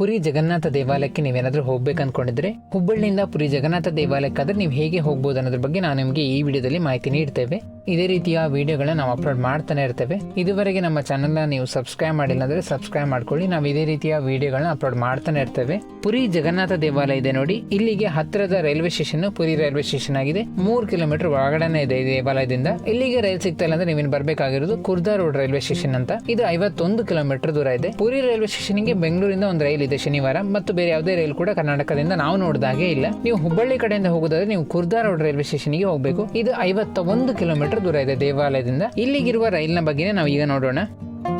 ಪುರಿ ಜಗನ್ನಾಥ ದೇವಾಲಯಕ್ಕೆ ನೀವೇನಾದರೂ ಹೋಗ್ಬೇಕು ಅಂದ್ಕೊಂಡಿದ್ರೆ ಹುಬ್ಬಳ್ಳಿಯಿಂದ ಪುರಿ ಜಗನ್ನಾಥ ದೇವಾಲಯಕ್ಕಾದ್ರೆ ನೀವು ಹೇಗೆ ಹೋಗ್ಬೋದು ಅನ್ನೋದ್ರ ಬಗ್ಗೆ ನಾನು ನಿಮಗೆ ಈ ವಿಡಿಯೋದಲ್ಲಿ ಮಾಹಿತಿ ನೀಡ್ತೇವೆ. ಇದೇ ರೀತಿಯ ವಿಡಿಯೋಗಳನ್ನ ನಾವು ಅಪ್ಲೋಡ್ ಮಾಡ್ತಾನೆ ಇರ್ತೇವೆ. ಇದುವರೆಗೆ ನಮ್ಮ ಚಾನಲ್ನ ನೀವು ಸಬ್ಸ್ಕ್ರೈಬ್ ಮಾಡಿಲ್ಲ ಅಂದ್ರೆ ಸಬ್ಸ್ಕ್ರೈಬ್ ಮಾಡ್ಕೊಳ್ಳಿ. ನಾವು ಇದೇ ರೀತಿಯ ವಿಡಿಯೋಗಳನ್ನ ಅಪ್ಲೋಡ್ ಮಾಡ್ತಾನೆ ಇರ್ತೇವೆ. ಪುರಿ ಜಗನ್ನಾಥ ದೇವಾಲಯ ಇದೆ ನೋಡಿ. ಇಲ್ಲಿಗೆ ಹತ್ತಿರದ railway station Puri railway station ಆಗಿದೆ. ಮೂರ್ ಕಿಲೋಮೀಟರ್ ಒಳಗಡೆನೆ ಇದೆ ದೇವಾಲಯದಿಂದ. ಇಲ್ಲಿಗೆ ರೈಲ್ ಸಿಗ್ತಾ ಇಲ್ಲ ಅಂದ್ರೆ ನೀವೇನು ಬರ್ಬೇಕಾಗಿರೋದು ಕುರ್ದಾ ರೋಡ್ ರೈಲ್ವೆ ಸ್ಟೇಷನ್ ಅಂತ. ಇದು ಐವತ್ತೊಂದು ಕಿಲೋಮೀಟರ್ ದೂರ ಇದೆ. ಪುರಿ ರೈಲ್ವೆ ಸ್ಟೇಷನ್ಗೆ ಬೆಂಗಳೂರಿಂದ ಒಂದು ರೈಲ್ ಇದೆ ಶನಿವಾರ. ಮತ್ತು ಬೇರೆ ಯಾವುದೇ ರೈಲ್ ಕೂಡ ಕರ್ನಾಟಕದಿಂದ ನಾವು ನೋಡಿದಾಗೆ ಇಲ್ಲ. ನೀವು ಹುಬ್ಬಳ್ಳಿ ಕಡೆಯಿಂದ ಹೋಗೋದಾದ್ರೆ ನೀವು ಕುರ್ದಾ ರೋಡ್ ರೈಲ್ವೆ ಸ್ಟೇಷನ್ಗೆ ಹೋಗಬೇಕು. ಇದು ಐವತ್ತ ಒಂದು ಕಿಲೋಮೀಟರ್ ದೂರ ಇದೆ ದೇವಾಲಯದಿಂದ. ಇಲ್ಲಿಗಿರುವ ರೈಲ್ನ ಬಗ್ಗೆನೇ ನಾವು ಈಗ ನೋಡೋಣ.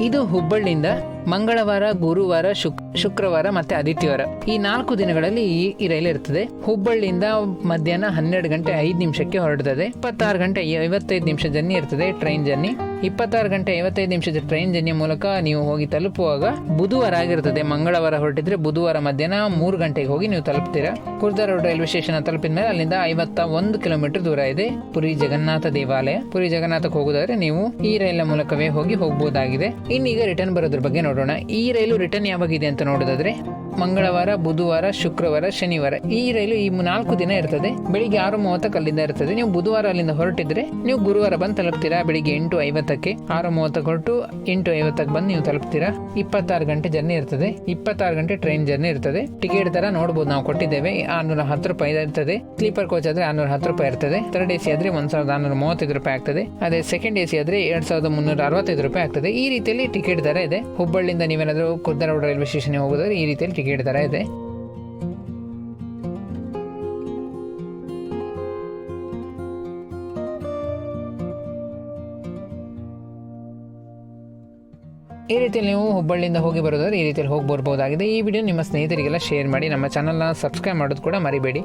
ಇದು ಹುಬ್ಬಳ್ಳಿಯಿಂದ ಮಂಗಳವಾರ, ಗುರುವಾರ, ಶುಕ್, ಶುಕ್ರವಾರ ಮತ್ತೆ ಆದಿತ್ಯವಾರ. ಈ ನಾಲ್ಕು ದಿನಗಳಲ್ಲಿ ಈ ಈ ರೈಲು ಇರ್ತದೆ ಹುಬ್ಬಳ್ಳಿಯಿಂದ ಮಧ್ಯಾಹ್ನ ಹನ್ನೆರಡು ಗಂಟೆ ಐದು ನಿಮಿಷಕ್ಕೆ ಹೊರಡ್ತದೆ. ಇಪ್ಪತ್ತಾರು ಗಂಟೆ ಐವತ್ತೈದು ನಿಮಿಷ ಜರ್ನಿ ಇರ್ತದೆ ಟ್ರೈನ್ ಜರ್ನಿ. ಇಪ್ಪತ್ತಾರು ಗಂಟೆ ಐವತ್ತೈದು ನಿಮಿಷದ ಟ್ರೈನ್ ಜರ್ನಿ ಮೂಲಕ ನೀವು ಹೋಗಿ ತಲುಪುವಾಗ ಬುಧವಾರ ಆಗಿರ್ತದೆ. ಮಂಗಳವಾರ ಹೊರಟಿದ್ರೆ ಬುಧವಾರ ಮಧ್ಯಾಹ್ನ ಮೂರು ಗಂಟೆಗೆ ಹೋಗಿ ನೀವು ತಲುಪ್ತೀರಾ? ಕುರ್ದಾ ರೋಡ್ ರೈಲ್ವೆ ಸ್ಟೇಷನ್ ತಲುಪಿದ ಮೇಲೆ ಅಲ್ಲಿಂದ ಐವತ್ತ ಒಂದು ಕಿಲೋಮೀಟರ್ ದೂರ ಇದೆ. ಪುರಿ ಜಗನ್ನಾಥ ದೇವಾಲಯ. ಪುರಿ ಜಗನ್ನಾಥಕ್ಕೆ ಹೋಗೋದಾದ್ರೆ ನೀವು ಈ ರೈಲಿನ ಮೂಲಕವೇ ಹೋಗಿ ಹೋಗಬಹುದಾಗಿದೆ ಇನ್ನೀಗ ರಿಟರ್ನ್ ಬರೋದ್ರ ಬಗ್ಗೆ ನೋಡೋಣ. ಈ ರೈಲು ರಿಟರ್ನ್ ಯಾವಾಗಿದೆ ಅಂತ ನೋಡೋದಾದ್ರೆ, ಮಂಗಳವಾರ, ಬುಧವಾರ, ಶುಕ್ರವಾರ, ಶನಿವಾರ. ಈ ರೈಲು ಈ ನಾಲ್ಕು ದಿನ ಇರ್ತದೆ. ಬೆಳಿಗ್ಗೆ ಆರು ಮೂವತ್ತಕ್ಕೆ ಅಲ್ಲಿಂದ ಇರ್ತದೆ. ನೀವು ಬುಧವಾರ ಅಲ್ಲಿಂದ ಹೊರಟಿದ್ರೆ, ನೀವು ಗುರುವಾರ ಬಂದು ತಲುಪ್ತೀರಾ? ಬೆಳಿಗ್ಗೆ ಎಂಟು ಐವತ್ತಕ್ಕೆ. ಆರು ಮೂವತ್ತಕ್ಕೆ ಹೊರಟು, ಎಂಟು ಐವತ್ತಕ್ಕೆ ಬಂದು ನೀವು ತಲುಪ್ತೀರಾ? ಇಪ್ಪತ್ತಾರು ಗಂಟೆ ಜರ್ನಿ ಇರ್ತದೆ. ಇಪ್ಪತ್ತಾರು ಗಂಟೆ ಟ್ರೈನ್ ಜರ್ನಿ ಇರ್ತದೆ. ಟಿಕೆಟ್ ತರ ನೋಡಬಹುದು ನಾವು ಕೊಟ್ಟಿದ್ದೇವೆ. ಆರ್ನೂರ ಹತ್ತು ರೂಪಾಯಿ ಇರ್ತದೆ. ಸ್ಲೀಪರ್ ಕೋಚ್ ಆದ್ರೆ ಆರ್ನೂರ ಹತ್ತು ರೂಪಾಯಿ ಇರ್ತದೆ. ಥರ್ಡ್ ಎ ಸಿ ಆದ್ರೆ ಒಂದ್ ಸಾವಿರದ ಆರ್ನೂರ ಮೂವತ್ತೈದು ರೂಪಾಯಿ ಆಗ್ತದೆ. ಅದೇ ಸೆಕೆಂಡ್ ಎ ಸಿ ಆದ್ರೆ ಎರಡ್ ಸಾವಿರದ ಮುನ್ನೂರ ಅರವತ್ತೈದು ರೂಪಾಯಿ ಆಗ್ತದೆ. ಈ ರೀತಿಯಲ್ಲಿ ಟಿಕೆಟ್ ದರ ಇದೆ. ಹುಬ್ಬಳ್ಳಿಯಿಂದ ನೀವೇನಾದರೂ ಕುರ್ದಾ ರೈಲ್ವೆ ಸ್ಟೇಷನ್ಗೆ ಹೋಗೋದಾದ್ರೆ ಈ ರೀತಿಯಲ್ಲಿ ಟಿಕೆಟ್ ಥರ ಇದೆ. ಈ ರೀತಿಯಲ್ಲಿ ನೀವು ಹುಬ್ಬಳ್ಳಿಯಿಂದ ಹೋಗಿ ಬರೋದಾದ್ರೆ ಈ ರೀತಿಯಲ್ಲಿ ಹೋಗಿ ಬರ್ಬೋದಾಗಿದೆ ಈ ವಿಡಿಯೋ ನಿಮ್ಮ ಸ್ನೇಹಿತರಿಗೆಲ್ಲ ಶೇರ್ ಮಾಡಿ, ನಮ್ಮ ಚಾನಲ್ನ ಸಬ್ಸ್ಕ್ರೈಬ್ ಮಾಡೋದು ಕೂಡ ಮರಿಬೇಡಿ.